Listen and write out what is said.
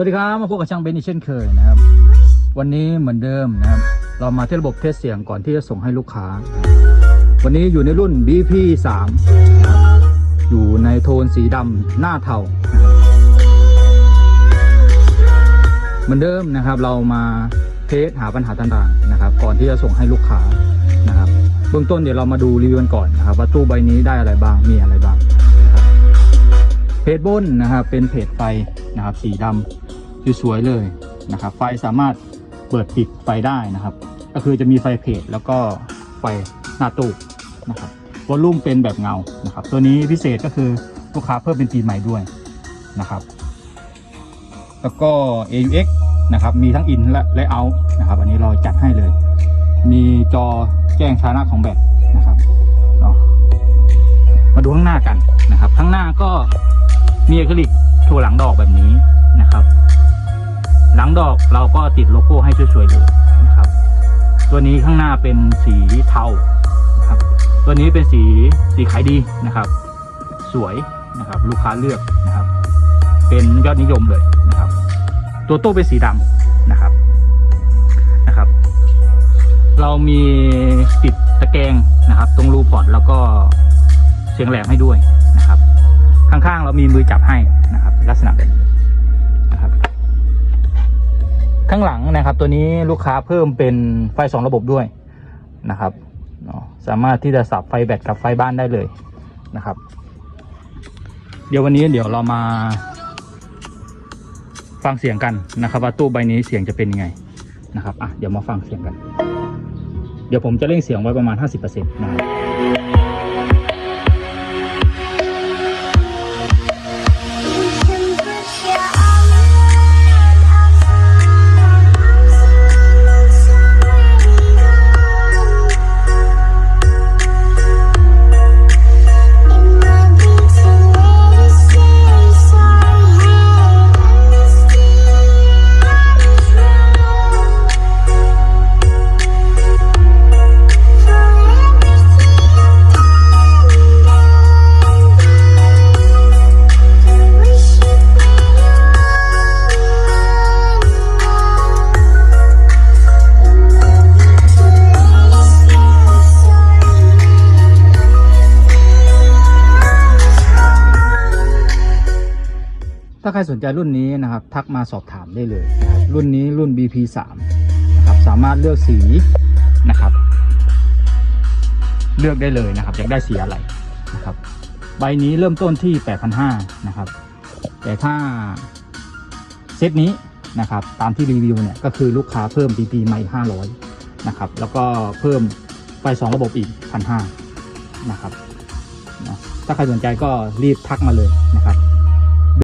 วัสดีครับ มาพบกับช่างเบนอีกเช่นเคยนะครับ วันนี้เหมือนเดิมนะครับ เรามาที่ระบบเทสเสียงก่อนที่จะส่งให้ลูกค้า วันนี้อยู่ในรุ่น BP 3 อยู่ในโทนสีดำหน้าเทาเหมือนเดิมนะครับ เรามาเทสหาปัญหาต่างๆนะครับ ก่อนที่จะส่งให้ลูกค้านะครับเบื้องต้นเดี๋ยวเรามาดูรีวิวกันก่อนนะครับว่าตู้ใบนี้ได้อะไรบ้างมีอะไรบ้างเพจบนนะครับเป็นเพจไฟนะครับสีดำ สวยๆเลยนะครับ ไฟสามารถเปิดปิดไฟได้นะครับ ก็คือจะมีไฟเพจแล้วก็ไฟหน้าตู้นะครับวอลลุ่มเป็นแบบเงานะครับ ตัวนี้พิเศษก็คือลูกค้าเพิ่มเป็นปีใหม่ด้วยนะครับ แล้วก็ AUX นะครับ มีทั้ง in และและ out นะครับ อันนี้เราจัดให้เลย มีจอแจ้งชานะของแบตนะครับเนาะมาดูข้างหน้ากันนะครับ ข้างหน้าก็ มีอะคริลิกโชว์หลังดอกแบบนี้นะครับ หลังดอกเราก็ติดโลโก้ให้สวยๆเลยนะครับ ตัวนี้ข้างหน้าเป็นสีเทานะครับ ตัวนี้เป็นสีสีขายดีนะครับ สวยนะครับ ลูกค้าเลือกนะครับ เป็นยอดนิยมเลยนะครับ ตัวโต้เป็นสีดำนะครับนะครับ เรามีติดตะแกรงนะครับ ตรงรูพอร์ตแล้วก็เสียงแหลมให้ด้วยนะครับ ข้างเรามีมือจับให้นะครับ ลักษณะแบบนี้นะครับ ข้างหลังนะครับ ตัวนี้ลูกค้าเพิ่มเป็นไฟสองระบบด้วยนะครับสามารถที่จะสับไฟแบตกับไฟบ้านได้เลยนะครับ เดี๋ยววันนี้เดี๋ยวเรามาฟังเสียงกันนะครับ ว่าตู้ใบนี้เสียงจะเป็นยังไงนะครับอะเดี๋ยวมาฟังเสียงกัน เดี๋ยวผมจะเร่งเสียงไว้ประมาณ 50%นะครับาใครสนใจรุ่นนี้นะครับ ทักมาสอบถามได้เลย รุ่นนี้รุ่น BP 3 นะครับสามารถเลือกสีนะครับ เลือกได้เลยนะครับอยากได้สีอะไรนะครับ ใบนี้เริ่มต้นที่ 8,500นะครับ แต่ถ้าเซตนี้นะครับ ตามที่รีวิวเนี่ยก็คือลูกค้าเพิ่ม BP มาอีก500นะครับแล้วก็เพิ่มไฟสองระบบอีก1,500นะครับถ้าใครสนใจก็รีบทักมาเลยนะครับ